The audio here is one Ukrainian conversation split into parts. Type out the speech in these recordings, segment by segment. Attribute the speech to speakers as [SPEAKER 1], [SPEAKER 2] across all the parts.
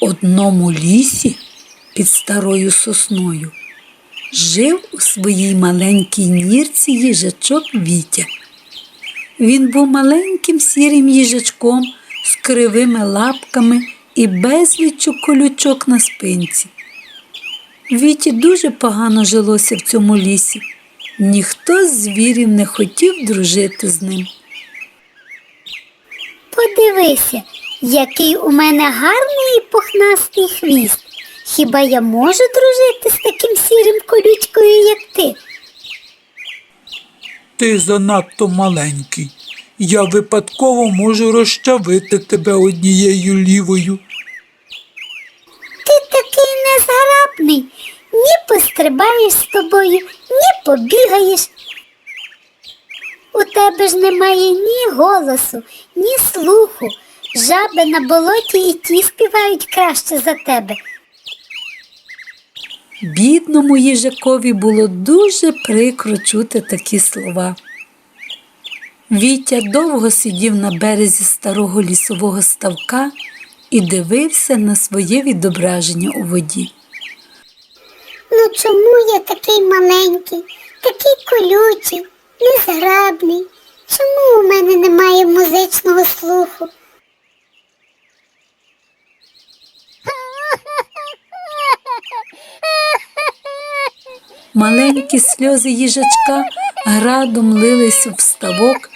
[SPEAKER 1] одному лісі під старою сосною жив у своїй маленькій нірці їжачок Вітя. Він був маленьким сірим їжачком з кривими лапками і безліччю колючок на спинці. Віті дуже погано жилося в цьому лісі. Ніхто з звірів не хотів дружити з ним.
[SPEAKER 2] Подивися, який у мене гарний і пухнастий хвіст. Хіба я можу дружити з таким сірим колючкою, як ти?
[SPEAKER 3] Ти занадто маленький. Я випадково можу розчавити тебе однією лівою.
[SPEAKER 2] Ти такий незграбний. Ні пострибаєш з тобою, ні побігаєш. У тебе ж немає ні голосу, ні слуху. Жаби на болоті і ті співають краще за тебе.
[SPEAKER 1] Бідному їжакові було дуже прикро чути такі слова. Вітя довго сидів на березі старого лісового ставка і дивився на своє відображення у воді.
[SPEAKER 2] Ну чому я такий маленький, такий колючий, незграбний? Чому у мене немає музичного слуху?
[SPEAKER 1] Маленькі сльози їжачка градом лилися в ставок,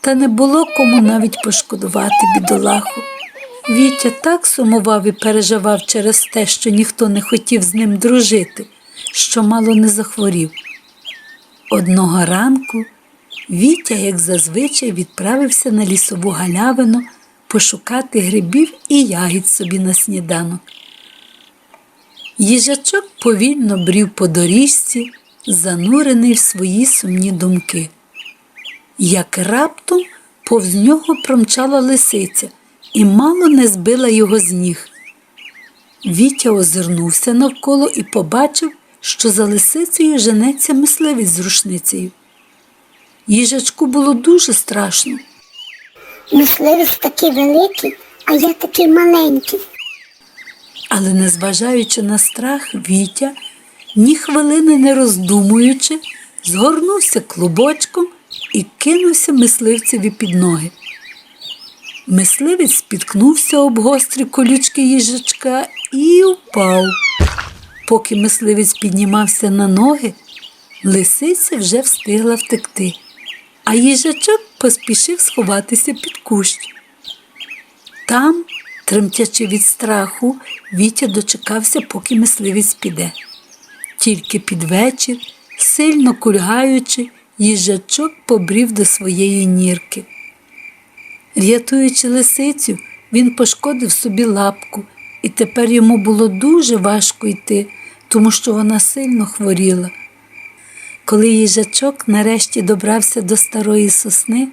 [SPEAKER 1] та не було кому навіть пошкодувати бідолаху. Вітя так сумував і переживав через те, що ніхто не хотів з ним дружити, що мало не захворів. Одного ранку Вітя, як зазвичай, відправився на лісову галявину пошукати грибів і ягід собі на сніданок. Їжачок повільно брів по доріжці, занурений в свої сумні думки. Як раптом повз нього промчала лисиця і мало не збила його з ніг. Вітя озирнувся навколо і побачив, що за лисицею женеться мисливець з рушницею. Їжачку було дуже страшно.
[SPEAKER 2] Мисливець такий великий, а я такий маленький.
[SPEAKER 1] Але, незважаючи на страх, Вітя, ні хвилини не роздумуючи, згорнувся клубочком і кинувся мисливцеві під ноги. Мисливець спіткнувся об гострі колючки їжачка і впав. Поки мисливець піднімався на ноги, лисиця вже встигла втекти, а їжачок поспішив сховатися під кущ. Там, тремтячи від страху, Вітя дочекався, поки мисливець піде. Тільки під вечір, сильно кульгаючи, їжачок побрів до своєї нірки. Рятуючи лисицю, він пошкодив собі лапку, і тепер йому було дуже важко йти, тому що вона сильно хворіла. Коли їжачок нарешті добрався до старої сосни,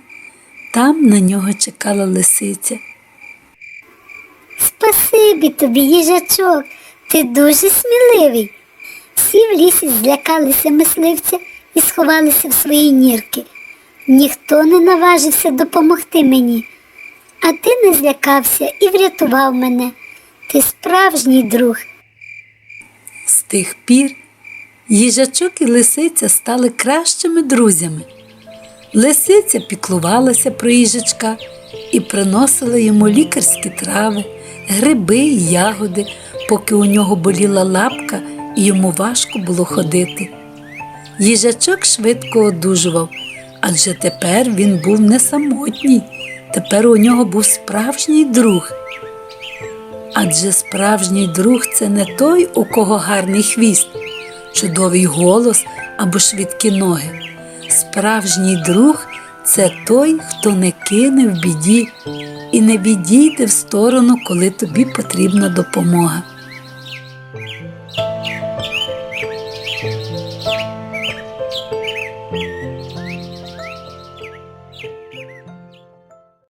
[SPEAKER 1] там на нього чекала лисиця.
[SPEAKER 2] Спасибі тобі, їжачок, ти дуже сміливий. Всі в лісі злякалися мисливця і сховалися в свої нірки. Ніхто не наважився допомогти мені, а ти не злякався і врятував мене. Ти справжній друг.
[SPEAKER 1] З тих пір їжачок і лисиця стали кращими друзями. Лисиця піклувалася про їжачка і приносила йому лікарські трави, гриби і ягоди, поки у нього боліла лапка і йому важко було ходити. Їжачок швидко одужував, адже тепер він був не самотній, тепер у нього був справжній друг. Адже справжній друг це не той, у кого гарний хвіст, чудовий голос або швидкі ноги. Справжній друг це той, хто не кине в біді і не відійде в сторону, коли тобі потрібна допомога.